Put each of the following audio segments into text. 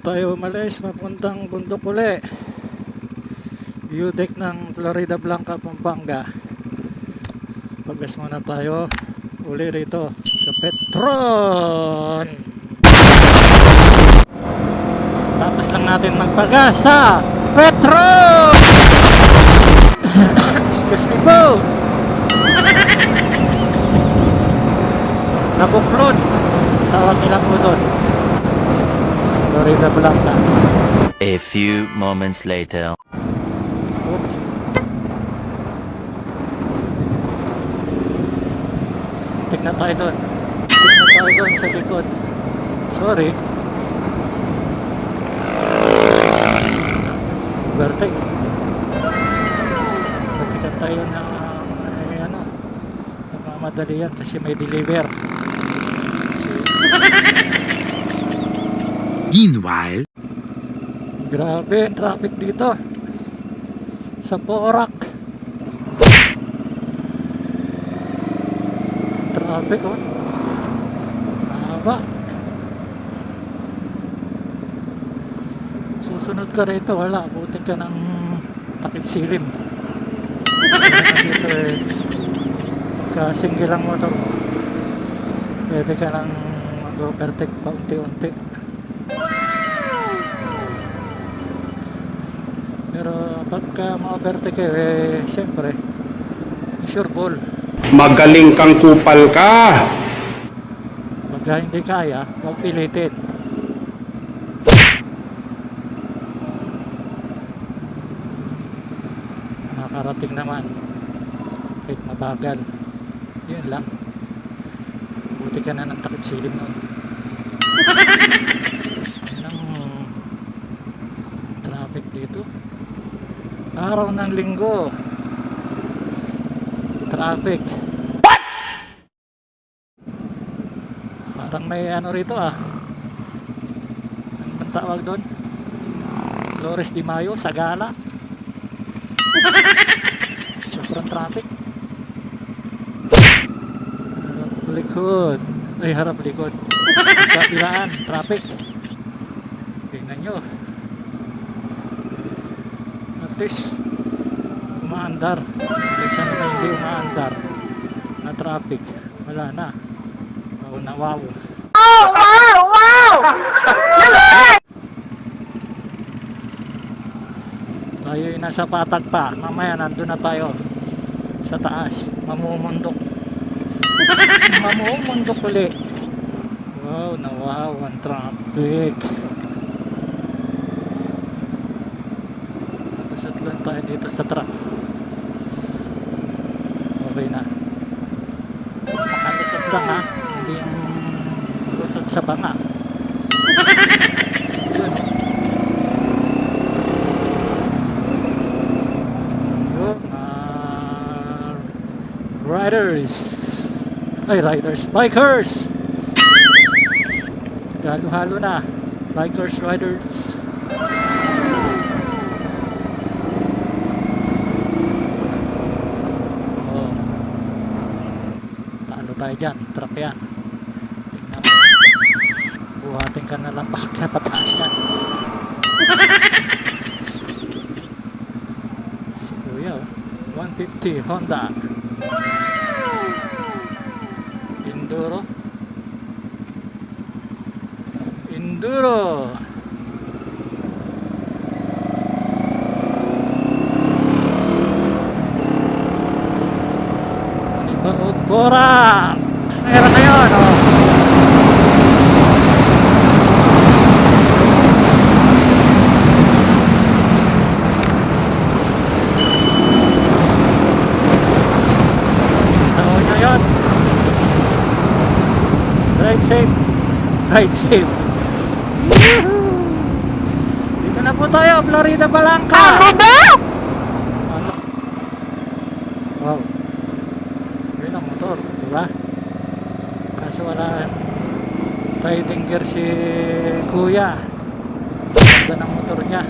tayo umalis papuntang bundok uli. View deck ng Florida Blanca, Pampanga. Pagas muna tayo uli rito sa Petron. Tapos lang natin magpagas sa Petron! Excuse me po. Nabuklod tawag nila po doon Florida Blanca A few moments later. Oops. Tignan tayo doon. Tignan tayo doon sa likod. Sorry. Overtake. Tignan tayo na ay, ano, nagmamadali yan kasi may deliver. Meanwhile, Grabe, traffic dito. Sa Porac. Traffic, oh. Mahaba. Susunod ka rito, wala. Buti ka ng takip silim. Kaya dito eh, pagka single ang motor mo, pwede ka nang mag-overtake pa unti-unti. Pagka ma-overtake eh, siyempre, sure ball. Magaling kang kupal ka. Pagka hindi kaya, huwag pilitin. Makakarating naman. Kahit mabagal. Yun lang. Buti ka na ng takip silim nun. Yan ang traffic dito. Araw ng linggo. Traffic. Parang may ano rito ah. Bang tawag doon? Flores de Mayo, Sagala. Sobrang traffic. Harap likod. Ay, harap likod. Kabilaan, traffic. Tingnan nyo. Least, umaandar. Kaysa naman hindi umaandar na traffic. Wala na. Wow na wow. Tayo ay nasa patag pa. Mamaya nandun na tayo sa taas. Mamumundok. Mamumundok uli. Wow, na wow ang traffic. Tapos at lang tayo dito sa truck. Okay na. Makalusot lang ha. Hindi yung lusot sa banga. Yun. Ah, riders. Ay, riders. Bikers! Halo-halo na. Bikers, riders. Oh. Talo tayo dyan. Truck yan. Tingnan mo. Buhatin ka na lang baka pataas yan. si Kuya, oh. 150 Honda. Enduro. Enduro. Ano ba? Bora! Meron na yun, oh. Drive safe. Drive safe. Dito na po tayo, Florida Blanca. Ano? Wow. Yun ang motor, di ba? Kaso wala riding gear si Kuya. Ganda ng motor niya.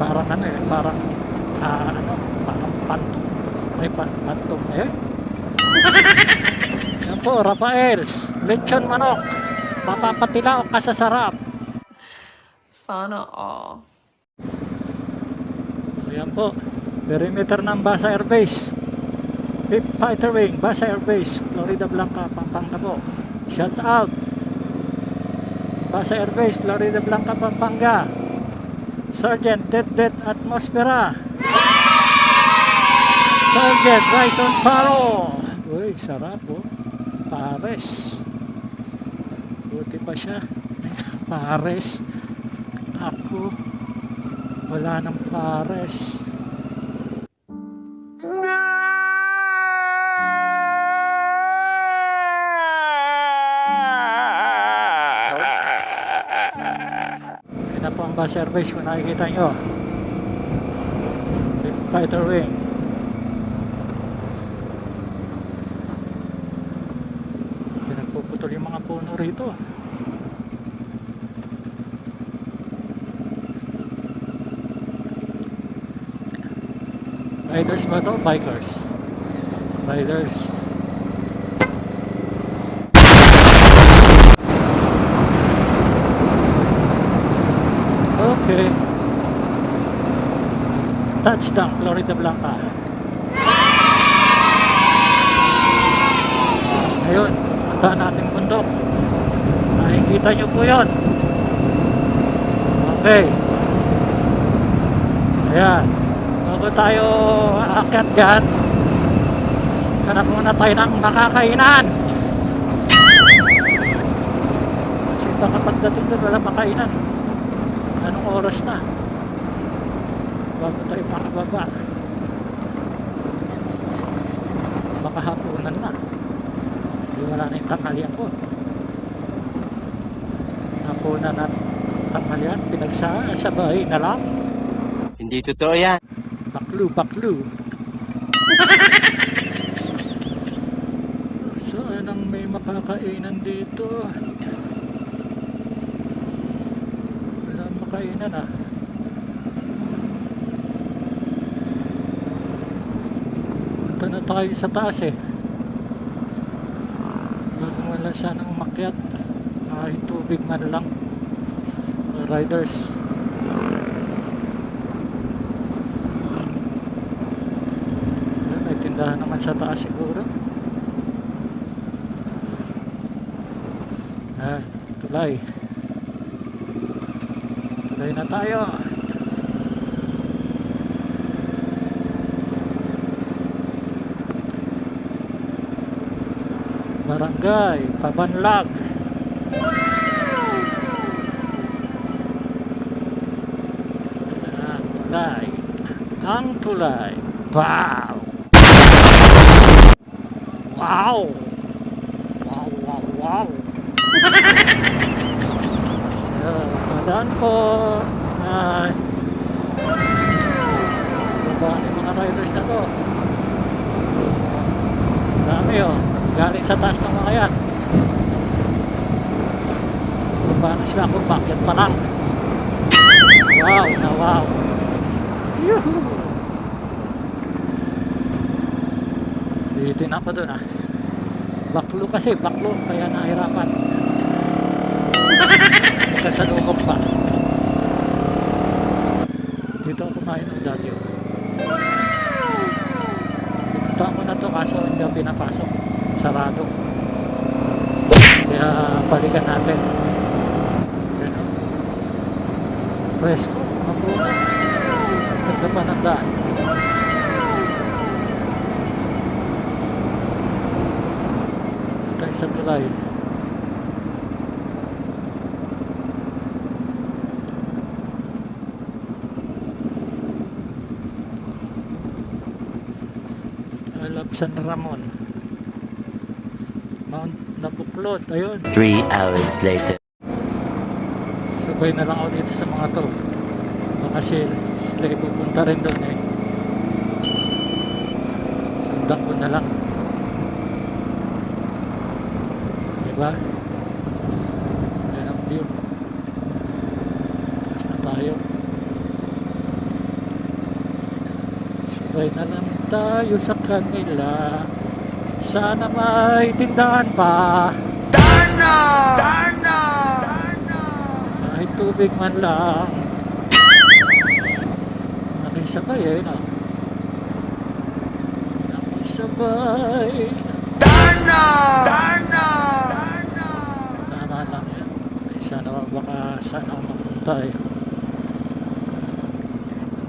Parang ano eh, parang ah, ano, parang panto. May pa pantong eh. Yan po, Rafaels. Lechon manok. Mapapatilaw ka sa sarap. Sana all. Ayan po. Perimeter ng Basa Air Base. Fifth Fighter Wing, Basa Air Base, Florida Blanca, Pampanga po. Shout out. Basa Air Base, Florida Blanca, Pampanga. Sergeant, Dead Dead Atmosfera. Sergeant, Rise on Faro. Uy, sarap po. Pares. Buti pa siya. Pares. Ako. Wala ng pares. Yan na po ang bus service kung nakikita nyo. Fighter wing. Pinagpuputol yung mga puno rito. Riders ba to? Bikers. Riders. Okay. Touchdown, Florida Blanca. Ngayon, punta nating bundok. Nakikita nyo po yun. Okay. Ayan. Bago tayo aakyat dyan, hanap muna tayo ng makakainan. Kasi baka pagdating doon, wala makainan. Anong oras na? Bago tayo makababa. Baka hapunan na. Hindi wala na yung tanghalian ko. Hapunan at tanghalian, pinagsasabay na lang. Hindi totoo yan. Baklu, baklu. Saan ang may makakainan dito? Wala makainan ah. Na tayo sa taas eh. Bago wala sana umakyat. Kahit tubig man lang. Riders. May tindahan naman sa taas siguro. Ah, tulay. Tulay na tayo. Barangay, Pabanlag. Ayan, tulay. Ang tulay. Wow! Wow! Wow, wow, wow! so, madaan po. Ay. Baba ng mga riders na to. Dami oh. Galing sa taas ng mga yan. Baba na sila kung bakit pa lang. Wow na wow. Yuhu! Bitin ako dun ah. Baklo kasi, baklo. Kaya nahirapan. Kasalukong pa. Dito ako kumain ng dati. oh. Pinunta ko na to kaso hindi pinapasok. Sarado. Kaya balikan natin. Yan o. Presko, mapuno. Ganda pa ng daan. tayo sa tulay. Alap San Ramon. Mount Nabuklod. Ayun. Three hours later. Sabay na lang ako dito sa mga to. Baka sila, ipupunta rin doon eh. Sundan ko na lang. Diba? Yan ang view. Taas na tayo. Sabay na lang tayo sa kanila. Sana may tindahan pa. Darn Kahit tubig man lang. Nakisabay eh, no? Nakisabay. Tama lang yan. Ay, sana baka sana ako mapunta eh.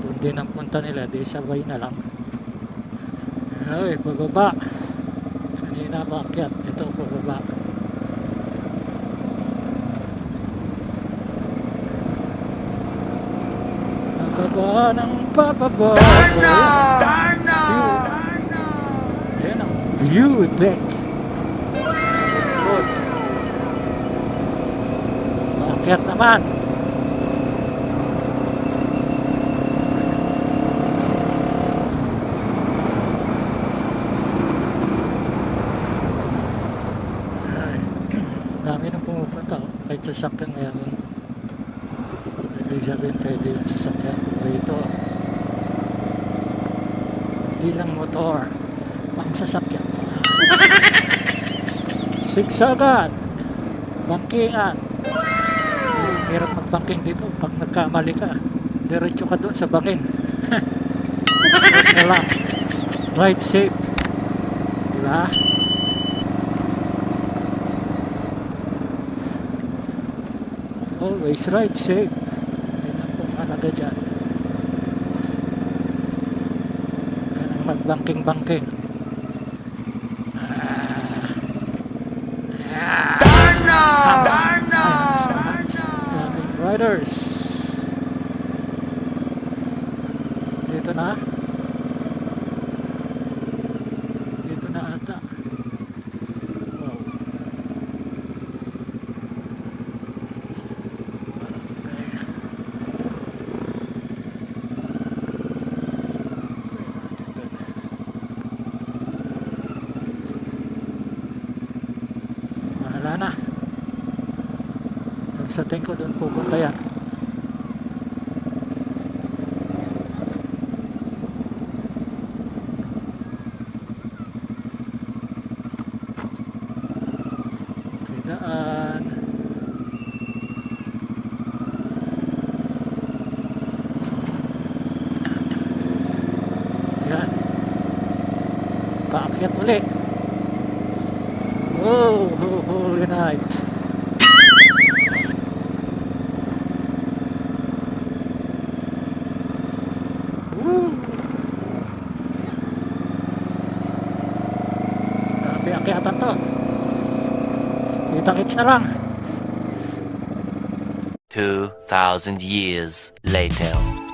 Doon din ang punta nila, di sabay na lang. Ay, pababa. Kanina maakyat. Ito, pababa. Pababa ng pababa. Darna! Ayan ang view deck. Good. Maakyat naman. Ay, dami nang pumupunta. oh. Kahit sasakyan meron. So, ibig sabihin pwede yung sasakyan dito. Hindi lang motor. Pang sasakyan pa. Sigsagan. Bangkingan. Hirap magbangking dito. Pag nagkamali ka, diretso ka doon sa bangin. Wala. Ride safe. Diba? Always ride safe. Yan ang pumalaga dyan. Kanang hams. Daming riders. Dito na. Dito na ata. Wow. Bahala na. Pero sa tingin ko doon pupunta yan. Lang. 2,000 years later.